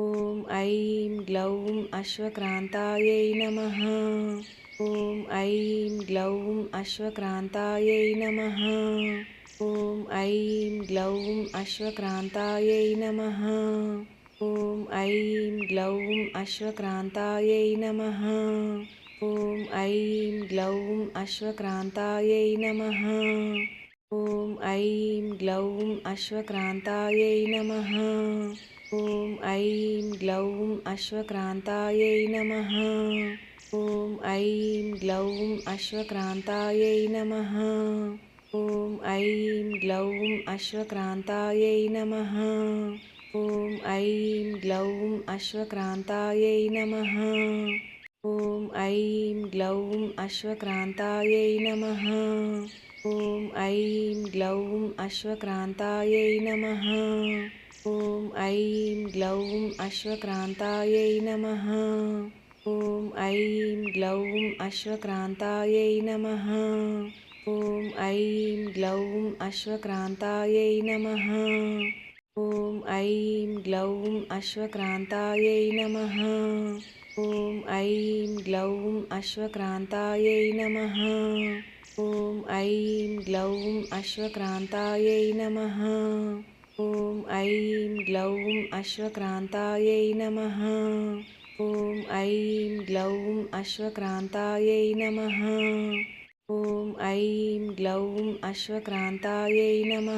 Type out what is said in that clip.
ॐ ऐं ग्लौं अश्वक्रान्तायै नमः। ॐ ऐं ग्लौं अश्वक्रान्तायै नमः। ॐ ऐं ग्लौं अश्वक्रान्तायै नमः। ॐ ऐं ग्लौं अश्वक्रान्तायै नमः। ॐ ऐं ग्लौं अश्वक्रान्तायै नमः। ॐ ऐं ग्लौं अश्वक्रान्तायै नमः। ॐ ऐं ग्लौं अश्वक्रान्तायै नमः। ॐ ऐं ग्लौं अश्वक्रान्तायै नमः। ॐ ऐं ग्लौं अश्वक्रान्तायै नमः। ॐ ऐं ग्लौं अश्वक्रान्तायै नमः। ॐ ऐं ग्लौं अश्वक्रान्तायै नमः। ॐ ऐं ग्लौं अश्वक्रान्तायै नमः। ॐ ऐं ग्लौं अश्वक्रान्तायै नमः। ॐ ऐं ग्लौं अश्वक्रान्तायै नमः। ॐ ऐं ग्लौं अश्वक्रान्तायै नमः। ॐ ऐं ग्लौं अश्वक्रान्तायै नमः। ॐ ऐं ग्लौं अश्वक्रान्तायै नमः। ॐ ऐं ग्लौं अश्वक्रान्तायै नमः। ఓం ఐం గ్లౌం అశ్వక్రాంతాయై నమ. ఓం ఐం గ్లౌం అశ్వక్రాంతాయై నమ. ఓం ఐం గ్లౌం అశ్వక్రాంతాయై నమ.